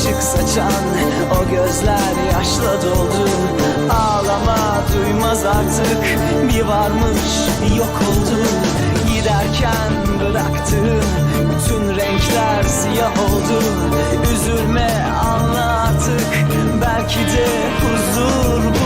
ışık saçan o gözler yaşla doldu. Ağlama duymaz artık bir varmış yok oldu. Giderken bıraktığın bütün renkler siyah oldu. Üzülme anla artık belki de huzur bulundu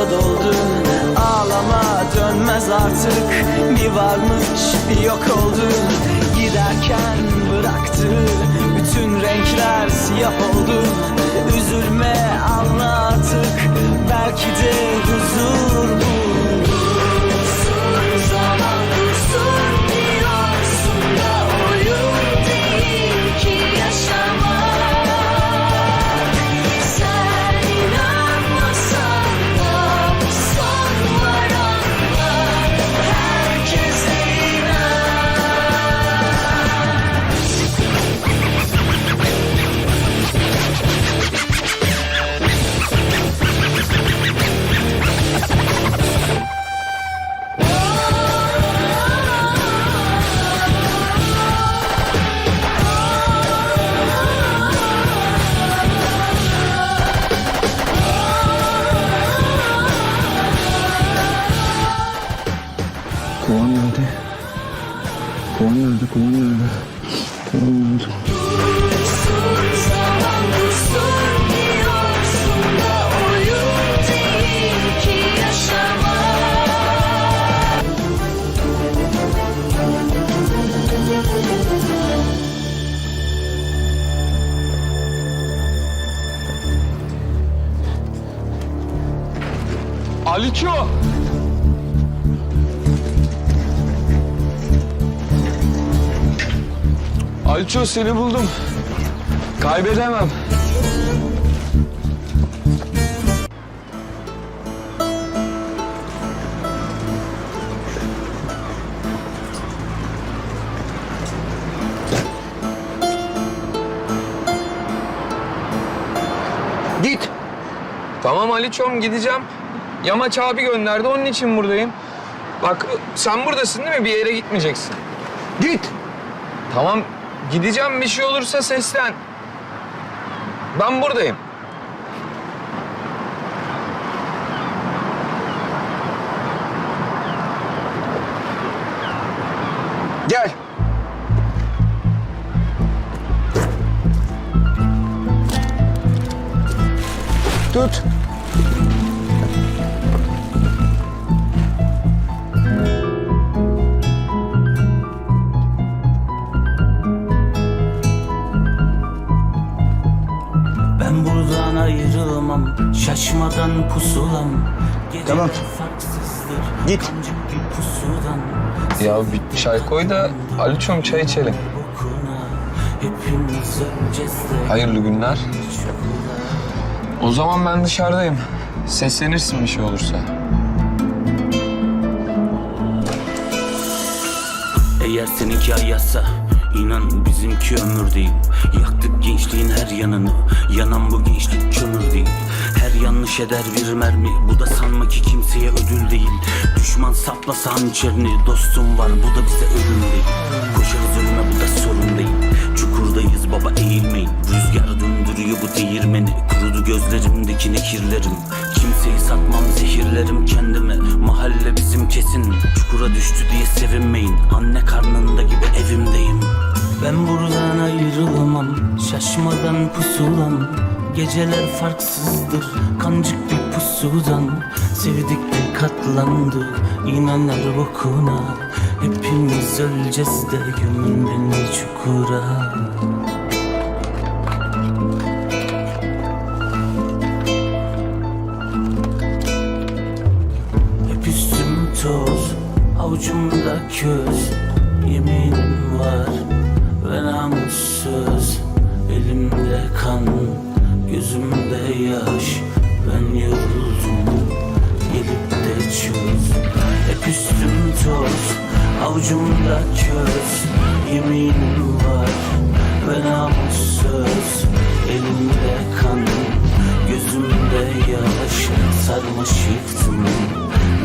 yaşla doldu Ağlama dönmez artık. Bir varmış bir yok oldu Giderken bıraktı. Bütün renkler siyah oldu. Üzülme anla artık. Belki de Aliço! Aliço seni buldum. Kaybedemem. Git. Tamam Aliço'm gideceğim. Yamaç abi gönderdi onun için buradayım. Bak sen buradasın değil mi? Bir yere gitmeyeceksin. Git. Tamam gideceğim bir şey olursa seslen. Ben buradayım. Gel. Tut. Şaşmadan pusulam Tamam. Git. Ya bir çay koy da Aliço'm çay içelim. Hayırlı günler. O zaman ben dışarıdayım. Seslenirsin bir şey olursa. Eğer seninki ayazsa inan bizimki ömür değil Yaktık gençliğin her yanını Yanan bu gençlik kömür değil yanlış eder bir mermi. Bu da sanma ki kimseye ödül değil. Düşman saplasa hançerini Dostum var bu da bize ölüm değil. Koşarız ölüme bu da sorun değil. Çukurdayız baba eğilmeyin. Rüzgar döndürüyor bu değirmeni. Kurudu gözlerimdeki nekirlerim. Kimseyi satmam zehirlerim kendime. Mahalle bizim kesin. Çukur çukura düştü diye sevinmeyin. Anne karnında gibi evimdeyim. Ben buradan ayrılamam. Şaşmadan pusulam Geceler farksızdır Kancık bir pusudan. Sevdik de katlandık İnan her bokuna Hepimiz öleceğiz de Gömün beni çukura. Hep üstüm toz Avucumda köz. Yeminim var Ve namussuz Elimde kan Gözümde yaş Ben yoruldum. Gelip de çöz. Hep üstüm toz Avucumda köz Yeminim var Ve namussuz Elimde kan Gözümde yaş. Sarmaş yıktım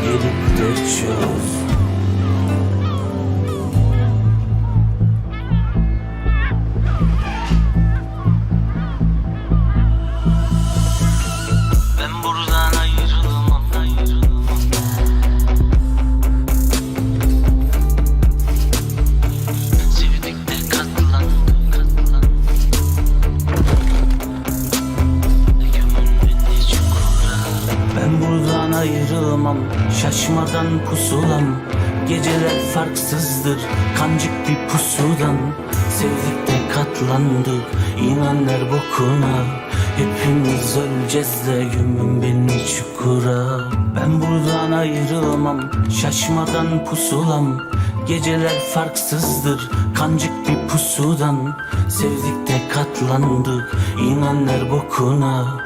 Gelip de çöz Ben buradan ayrılamam, şaşmadan pusulam. Geceler farksızdır, kancık bir pusudan. Sevdik de katlandık, inan her bokuna. Hepimiz öleceğiz de gömün beni çukura. Ben buradan ayrılamam, şaşmadan pusulam. Geceler farksızdır, kancık bir pusudan. Sevdik de katlandık, inan her bokuna.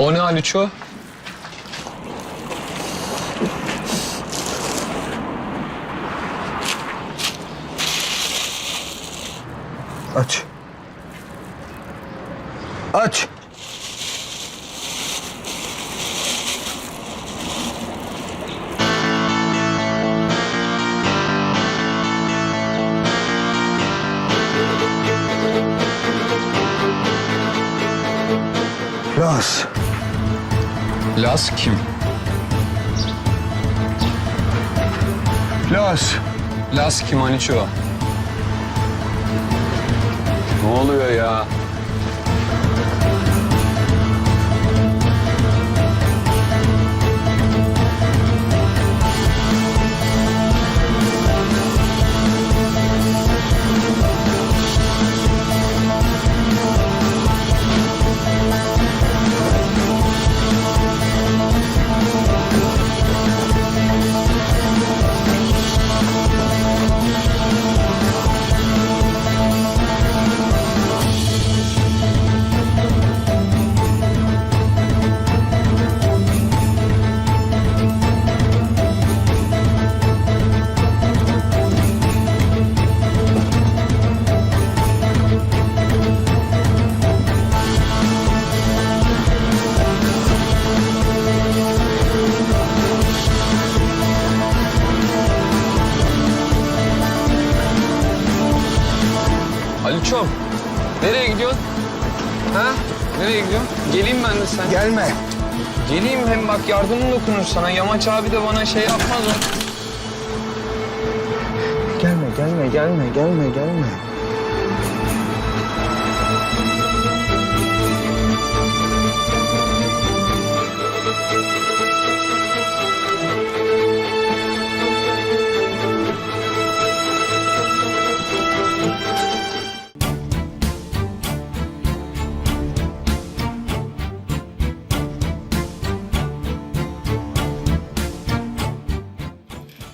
O ne Haliço? Aç. Aç. Las kim? Las. Las kim Haliço? Ne oluyor ya? Haliço'm, nereye gidiyorsun? Ha? Nereye gidiyorsun? Geleyim ben de sen. Gelme. Geleyim hem bak yardımım dokunur sana. Yamaç abi de bana şey yapmaz o. Gelme, gelme, gelme, gelme, gelme.